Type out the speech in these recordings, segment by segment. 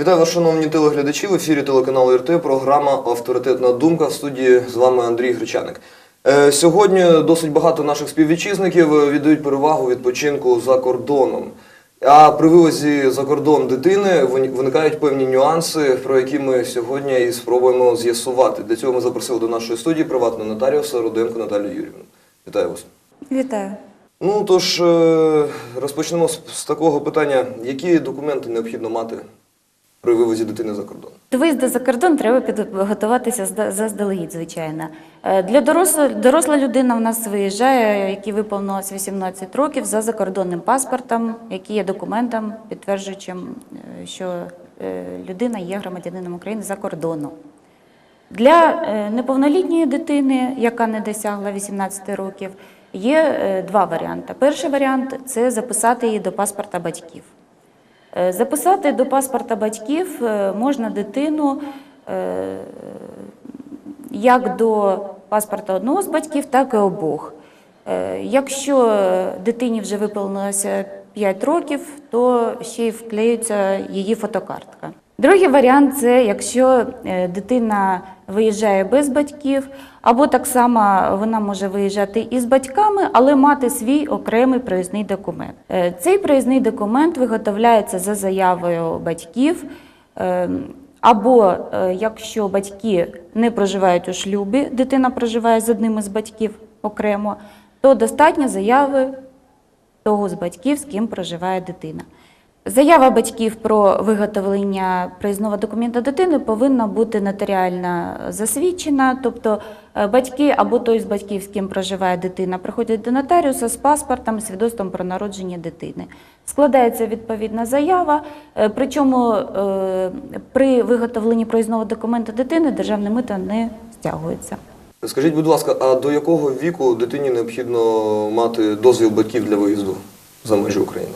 Вітаю вас, шановні телеглядачі. В ефірі телеканалу РТ. Програма Авторитетна думка в студії з вами Андрій Гречаник. Е, Сьогодні досить багато наших співвітчизників е, віддають перевагу відпочинку за кордоном. А при вивозі за кордон дитини виникають певні нюанси, про які ми сьогодні і спробуємо з'ясувати. Для цього ми запросили до нашої студії приватного нотаріуса Руденко Наталію Юрівну. Вітаю вас. Вітаю. Ну тож е, розпочнемо з, з такого питання: які документи необхідно мати при вивозі дитини за кордон? До виїзду за кордон треба підготуватися зда- заздалегідь, звичайно. Е, Для доросла, доросла людина в нас виїжджає, який виповнилось 18 років, за закордонним паспортом, який є документом, підтверджуючим, е, що е, людина є громадянином України за кордоном. Для неповнолітньої дитини, яка не досягла 18 років, є два варіанти. Перший варіант це записати її до паспорта батьків. Е, Записати до паспорта батьків е, можна дитину е, як до паспорта одного з батьків, так і обох. Якщо дитині вже виповнилося 5 років, то ще й вклеюється її фотокартка. Другий варіант це якщо е, дитина виїжджає без батьків, або так само вона може виїжджати із батьками, але мати свій окремий проїзний документ. Е, Цей проїзний документ виготовляється за заявою батьків. е, Або якщо батьки не проживають у шлюбі, дитина проживає з одним із батьків окремо, то достатньо заяви того з батьків, з ким проживає дитина. Заява батьків про виготовлення проїзного документа дитини повинна бути нотаріально засвідчена, тобто е, батьки або той з батьків, з ким проживає дитина, приходять до нотаріуса з паспортом, свідоцтвом про народження дитини. Складається відповідна заява, е, причому е, при виготовленні проїзного документа дитини державне мито не стягується. Скажіть, будь ласка, а до якого віку дитині необхідно мати дозвіл батьків для виїзду за межі України?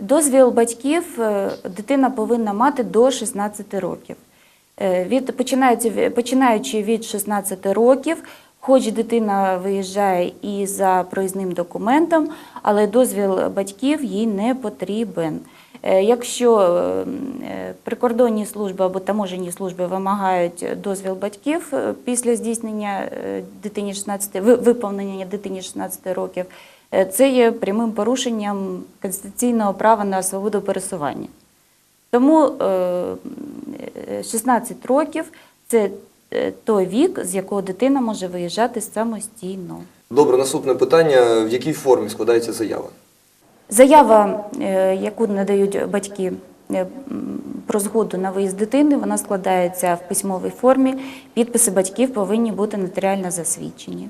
Дозвіл батьків е, дитина повинна мати до 16 років. Е, Від, починаючи, починаючи від 16 років, хоч дитина виїжджає і за проїзним документом, але дозвіл батьків їй не потрібен. Е, Якщо прикордонні служби або таможенні служби вимагають дозвіл батьків після здійснення дитині 16, виповнення дитині 16 років, це є прямим порушенням конституційного права на свободу пересування. Тому е, е, 16 років це е, той вік, з якого дитина може виїжджати самостійно. Добре, наступне питання: в якій формі складається заява? Заява, е, яку надають батьки е, про згоду на виїзд дитини, вона складається в письмовій формі. Підписи батьків повинні бути нотаріально засвідчені.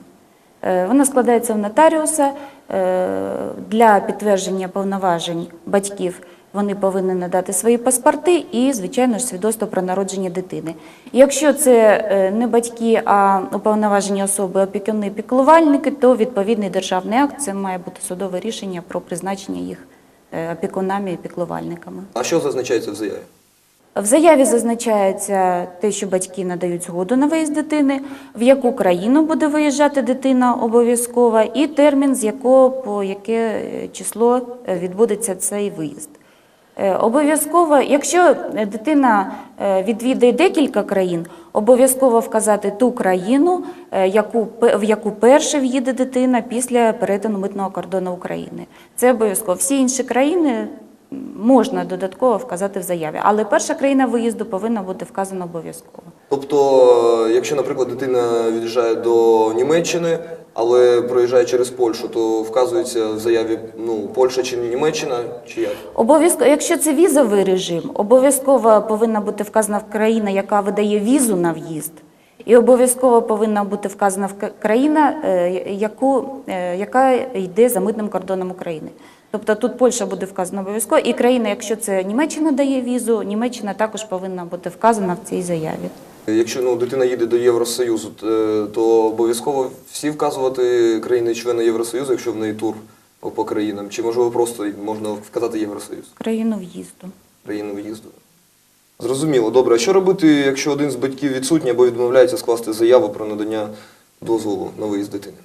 Е, Вона складається в нотаріуса е, для підтвердження повноважень батьків. Вони повинні надати свої паспорти і, звичайно ж, свідоцтво про народження дитини. Якщо це е, не батьки, а уповноважені особи, опікуни, піклувальники, то відповідний державний акт це має бути судове рішення про призначення їх опікунами і піклувальниками. А що зазначається в заяві? В заяві зазначається те, що батьки надають згоду на виїзд дитини, в яку країну буде виїжджати дитина обов'язково, і термін, з якого по яке е, число е, відбудеться цей виїзд. Е, Обов'язково, якщо дитина відвідає декілька країн, обов'язково вказати ту країну, в яку перше в'їде дитина після перетину митного кордону України. Це обов'язково. Всі інші країни можна додатково вказати в заяві, але перша країна виїзду повинна бути вказана обов'язково. Тобто, якщо, наприклад, дитина від'їжджає до Німеччини, але проїжджає через Польщу, то вказується в заяві ну, Польща чи Німеччина, чи як? Обов'язково, якщо це візовий режим, обов'язково повинна бути вказана країна, яка видає візу на в'їзд, і обов'язково повинна бути вказана в- країна, е, яку, е, яка йде за митним кордоном України. Тобто тут Польща буде вказана обов'язково, і країна, якщо це Німеччина дає візу, Німеччина також повинна бути вказана в цій заяві. Якщо ну, дитина їде до Євросоюзу, то обов'язково всі вказувати країни-члени Євросоюзу, якщо в неї тур по, по країнам, чи можливо просто можна вказати Євросоюз, Країну в'їзду. країну в'їзду. Зрозуміло, добре. А що робити, якщо один з батьків відсутній або відмовляється скласти заяву про надання дозволу на виїзд дитини?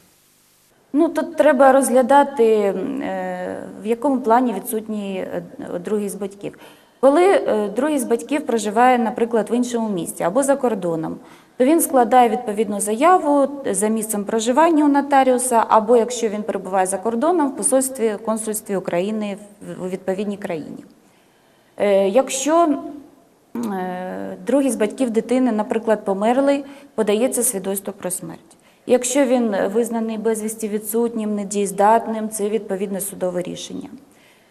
Ну тут треба розглядати, е, в якому плані відсутній е, другий з батьків. Коли е, другий з батьків проживає, наприклад, в іншому місті або за кордоном, то він складає відповідну заяву за місцем проживання у нотаріуса, або якщо він перебуває за кордоном, в посольстві консульстві України в- відповідній країні. Якщо другий з батьків дитини, наприклад, померлий, подається свідоцтво про смерть. Якщо він визнаний безвісті відсутнім, недієздатним, це відповідне судове рішення.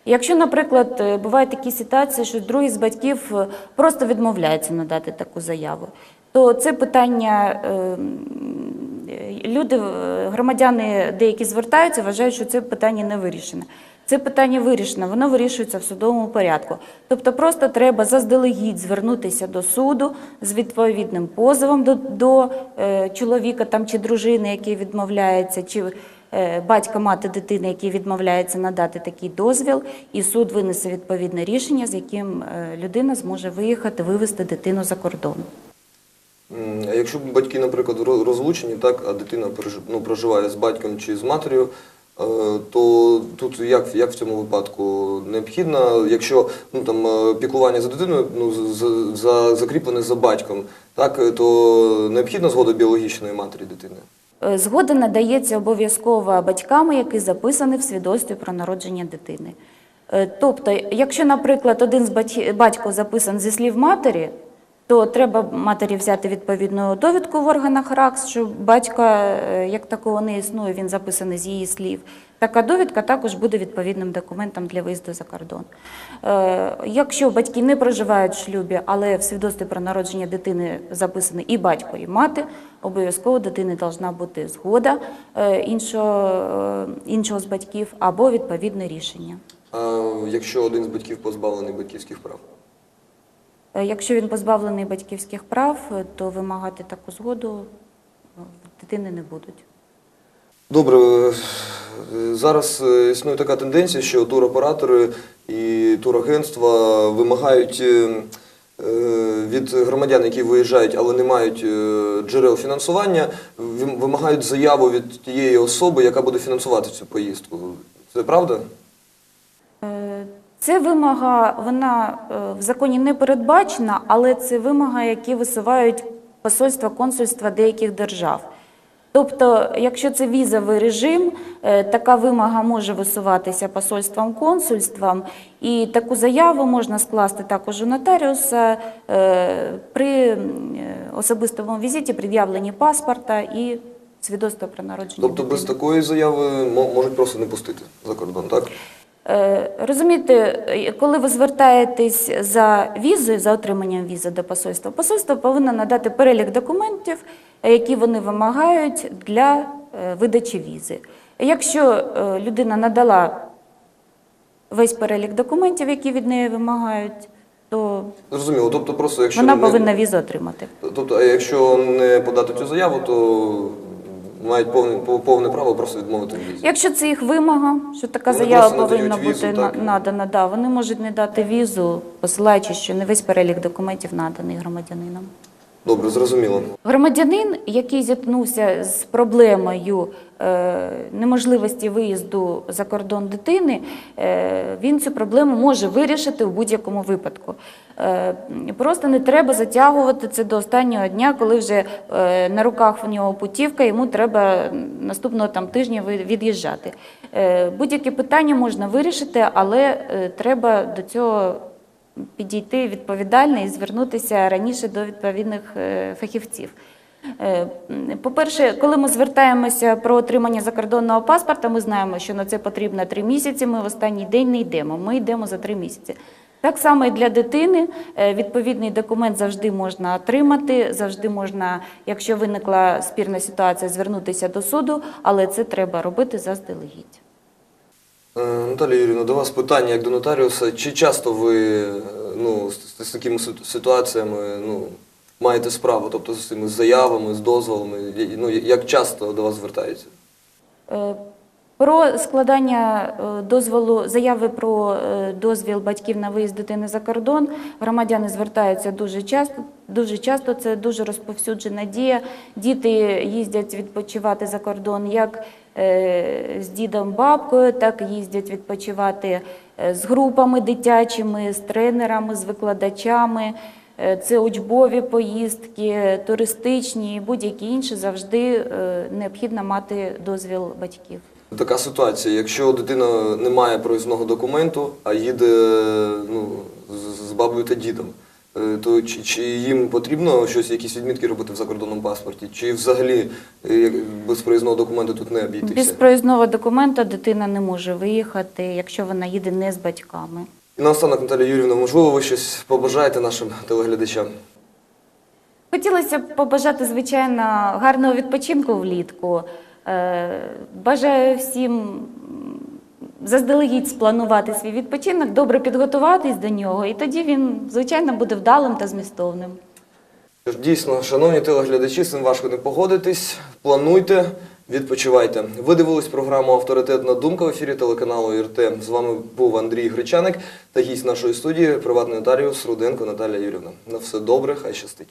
Якщо, наприклад, е, бувають такі ситуації, що другий з батьків е, просто відмовляється надати таку заяву, то це питання е, м, е, люди, е, громадяни деякі звертаються, вважають, що це питання не вирішене. Це питання вирішено, воно вирішується в судовому порядку. Тобто просто треба заздалегідь звернутися до суду з відповідним позовом до, до е, чоловіка там, чи дружини, який відмовляється, чи е, батька мати дитини, який відмовляється надати такий дозвіл, і суд винесе відповідне рішення, з яким е, людина зможе виїхати, вивезти дитину за кордон. Якщо батьки, наприклад, ро- розлучені, так, а дитина ну, проживає з батьком чи з матір'ю, то тут як, як в цьому випадку необхідно, якщо ну, там, е, піклування за дитиною ну, з- з- за, закріплене за батьком, так, е, то необхідна згода біологічної матері дитини? Е, Згода надається обов'язково батьками, які записані в свідоцтві про народження дитини. Е, Тобто, якщо, наприклад, один з батько записан зі слів матері, то треба матері взяти відповідну довідку в органах РАКС, що батька е, як такого не існує, він записаний з її слів. Така довідка також буде відповідним документом для виїзду за кордон. Е, Якщо батьки не проживають в шлюбі, але в свідоцтві про народження дитини записані і батько, і мати, обов'язково дитини повинна бути згода е, іншого, іншого з батьків або відповідне рішення. А якщо один з батьків позбавлений батьківських прав? Е, Якщо він позбавлений батьківських прав, е, то вимагати таку згоду е, дитини не будуть. Добре, е, зараз існує така тенденція, що туроператори і турагентства вимагають від громадян, які виїжджають, але не мають джерел фінансування, вимагають заяву від тієї особи, яка буде фінансувати цю поїздку. Це правда? Це вимога, вона е, в законі не передбачена, але це вимога, які висувають посольства, консульства деяких держав. Тобто, якщо це візовий режим, е, така вимога може висуватися посольством, консульством, і таку заяву можна скласти також у нотаріуса е, при особистому візиті, пред'явленні паспорта і свідоцтва про народження. Тобто без такої заяви можуть просто не пустити за кордон, так? Е, Розумієте, е, коли ви звертаєтесь за візою, за отриманням візи до посольства, посольство повинно надати перелік документів, е, які вони вимагають для видачі візи. Якщо людина надала весь перелік документів, які від неї вимагають, то Зрозуміло. Тобто, просто якщо вона не- повинна візу отримати. Тобто, а якщо не подати цю заяву, то мають повне, повне право просто відмовити в візі. Якщо це їх вимога, що така Вони заява повинна бути візу, на- надана, да, вони можуть не дати візу, посилаючи, що не весь перелік документів наданий громадянином. Добре, зрозуміло. Громадянин, який зіткнувся з проблемою е, неможливості виїзду за кордон дитини, е, він цю проблему може вирішити у будь-якому випадку. Е, просто не треба затягувати це до останнього дня, коли вже на руках в нього путівка, йому треба наступного там тижня від'їжджати. Будь-які питання можна вирішити, але треба до цього підійти відповідально і звернутися раніше до відповідних е, фахівців. Е, По-перше, коли ми звертаємося про отримання закордонного паспорта, ми знаємо, що на це потрібно три місяці. Ми в останній день не йдемо. Ми йдемо за три місяці. Так само і для дитини е, відповідний документ завжди можна отримати, завжди можна, якщо виникла спірна ситуація, звернутися до суду, але це треба робити заздалегідь. Е, Наталія Юрійовна, до вас питання як до нотаріуса. Чи часто ви е, ну, з, з такими ситуаціями ну, маєте справу, тобто з цими заявами, з дозволами? Ну, як часто до вас звертаються? Е, Про складання дозволу заяви про дозвіл батьків на виїзд дитини за кордон громадяни звертаються дуже часто. Дуже часто це дуже розповсюджена дія. Діти їздять відпочивати за кордон як з дідом, бабкою, так їздять відпочивати е, з групами дитячими, з тренерами, з викладачами. Е, Це учбові поїздки, туристичні і будь-які інші завжди е, необхідно мати дозвіл батьків. Така ситуація, якщо дитина не має проїзного документу, а їде ну, з- бабою та дідом, е, то чи, чи їм потрібно щось, якісь відмітки робити в закордонному паспорті, чи взагалі е, як- без проїзного документу тут не Без обійтися? проїзного документа дитина не може виїхати, якщо вона їде не з батьками. І наостанок, Наталія Юрівна, можливо, ви щось побажаєте нашим телеглядачам? Хотілося б побажати, звичайно, гарного відпочинку влітку. Е, Бажаю всім заздалегідь спланувати свій відпочинок, добре підготуватись до нього, і тоді він, звичайно, буде вдалим та змістовним. Дійсно, шановні телеглядачі, цим важко не погодитись. Плануйте, відпочивайте. Ви дивились програму Авторитетна думка в ефірі телеканалу ІРТ. З вами був Андрій Гречаник та гість нашої студії, приватний нотаріус Руденко Наталія Юрівна. На все добре, хай щастить.